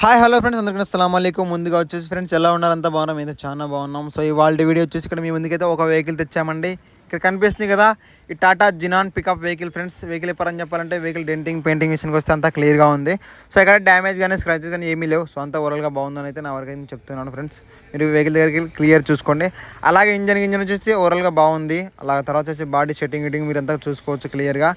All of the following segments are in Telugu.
హాయ్ హలో ఫ్రెండ్స్ అందరికీ అస్సలం అయికం ముందుగా వచ్చేసి ఫ్రెండ్స్ ఎలా ఉన్నారంతా బాగున్నాం. అయితే చాలా బాగున్నాం. సో ఇవాళ వీడియో వచ్చేసి ఇక్కడ మీ ముందుకైతే ఒక వెహికల్ తెచ్చామండి. ఇక్కడ కనిపిస్తుంది కదా ఈ Tata Xenon pickup vehicle friends vehicle పరంగా చెప్పాలంటే వెహికల్ డెంటింగ్ పెయింటింగ్ విషయానికి వస్తే అంతా క్లియర్గా ఉంది. సో ఇక్కడ డ్యామేజ్ కానీ స్క్రాచెస్ కానీ ఏమీ లేవు. సో అంతా ఓవరాల్గా బాగుందని అయితే నా వరకు అయితే చెప్తున్నాను ఫ్రెండ్స్ మీరు వెహికల్ దగ్గరికి క్లియర్ చూసుకోండి. అలాగే ఇంజన్ ఇంజన్ వచ్చేసి ఓవరాల్గా బాగుంది. అలాగే తర్వాత వచ్చేసి బాడీ సెట్టింగ్ గిటింగ్ మీరు అంతా చూసుకోవచ్చు క్లియర్గా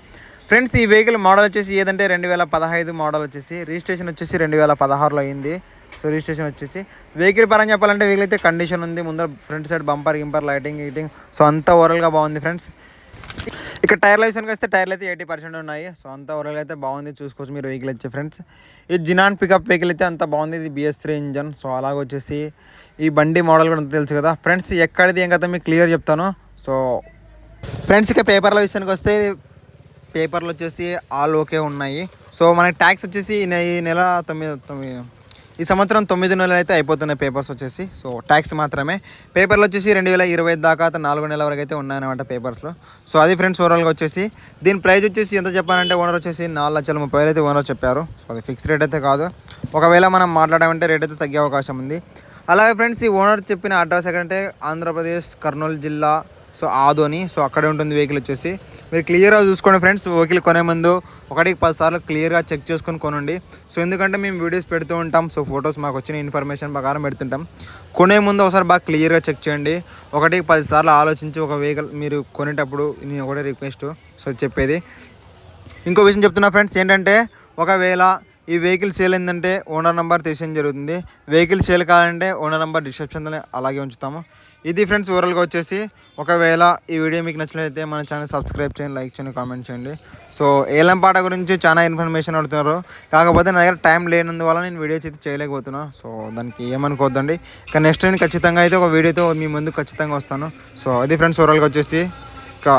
ఫ్రెండ్స్ ఈ వెహికల్ మోడల్ వచ్చేసి ఏదంటే రెండు వేల పదహైదు మోడల్ వచ్చేసి. రిజిస్ట్రేషన్ వచ్చేసి రెండు వేల పదహారులో అయింది. సో రిజిస్ట్రేషన్ వచ్చేసి వెహికల్ పరంగా చెప్పాలంటే వెహికల్ అయితే కండిషన్ ఉంది. ముందర ఫ్రంట్ సైడ్ బంపర్ గింపర్ లైటింగ్ గీటింగ్ సో అంతా ఓవరాల్గా బాగుంది ఫ్రెండ్స్. ఇక్కడ టైర్ల విషయానికి వస్తే టైర్లు అయితే ఎయిటీ పర్సెంట్ ఉన్నాయి. సో అంత ఓవరాల్ అయితే బాగుంది. చూసుకోవచ్చు మీరు వెహికల్ వచ్చే ఫ్రెండ్స్. ఈ జినాన్ పికప్ వెహికల్ అయితే అంత బాగుంది. ఇది బిఎస్ త్రీ ఇంజన్ సో అలాగ వచ్చేసి ఈ బండి మోడల్ కూడా అంత తెలుసు కదా. ఫ్రెండ్స్ ఎక్కడిది ఏం కదా మీకు క్లియర్ చెప్తాను. సో ఫ్రెండ్స్ ఇక పేపర్ల విషయానికి వస్తే పేపర్లు వచ్చేసి ఆల్ ఓకే ఉన్నాయి. సో మనకి ట్యాక్స్ వచ్చేసి ఈ నెల తొమ్మిది తొమ్మిది ఈ సంవత్సరం తొమ్మిది నెలలు అయితే అయిపోతున్నాయి పేపర్స్ వచ్చేసి. సో ట్యాక్స్ మాత్రమే. పేపర్లు వచ్చేసి రెండు వేల ఇరవై దాకా అయితే నాలుగు నెలల వరకు అయితే ఉన్నాయన్నమాట పేపర్స్లో. సో అది ఫ్రెండ్స్ ఓవరాల్గా వచ్చేసి దీని ప్రైస్ వచ్చేసి ఎంత చెప్పానంటే ఓనర్ వచ్చేసి నాలుగు లక్షల ముప్పై వేలు అయితే ఓనర్ చెప్పారు. సో అది ఫిక్స్ రేట్ అయితే కాదు. ఒకవేళ మనం మాట్లాడామంటే రేట్ అయితే తగ్గే అవకాశం ఉంది. అలాగే ఫ్రెండ్స్ ఈ ఓనర్ చెప్పిన అడ్రస్ ఎక్కడంటే ఆంధ్రప్రదేశ్ కర్నూలు జిల్లా సో ఆదోని సో అక్కడే ఉంటుంది వెహికల్ వచ్చేసి. మీరు క్లియర్గా చూసుకోండి ఫ్రెండ్స్ వెహికల్ కొనే ముందు ఒకటికి పది సార్లు క్లియర్గా చెక్ చేసుకొని కొనండి. సో ఎందుకంటే మేము వీడియోస్ పెడుతూ ఉంటాం సో ఫొటోస్ మాకు వచ్చిన ఇన్ఫర్మేషన్ ప్రకారం పెడుతుంటాం. కొనే ముందు ఒకసారి బాగా క్లియర్గా చెక్ చేయండి. ఒకటికి పది సార్లు ఆలోచించి ఒక వెహికల్ మీరు కొనేటప్పుడు నేను ఒకటే రిక్వెస్ట్ సో చెప్పేది. ఇంకో విషయం చెప్తున్నా ఫ్రెండ్స్ ఏంటంటే ఒకవేళ ఈ వెహికల్ సేల్ ఏంటంటే ఓనర్ నెంబర్ తీసేయడం జరుగుతుంది. వెహికల్ సేల్ కావాలంటే ఓనర్ నెంబర్ డిస్క్రిప్షన్లో అలాగే ఉంచుతాము. ఇది ఫ్రెండ్స్ ఓవరాల్గా వచ్చేసి ఒకవేళ ఈ వీడియో మీకు నచ్చినట్లయితే మన ఛానల్ సబ్స్క్రైబ్ చేయండి లైక్ చేయండి కామెంట్ చేయండి. సో ఏలం పాట గురించి చాలా ఇన్ఫర్మేషన్ అడుగుతున్నారు. కాకపోతే నా దగ్గర టైం లేనందువల్ల నేను వీడియోస్ అయితే చేయలేకపోతున్నా. సో దానికి ఏమనుకోవద్దండి. ఇక నెక్స్ట్ నేను ఖచ్చితంగా అయితే ఒక వీడియోతో మీ ముందు ఖచ్చితంగా వస్తాను. సో అది ఫ్రెండ్స్ ఓవరాల్గా వచ్చేసి ఇక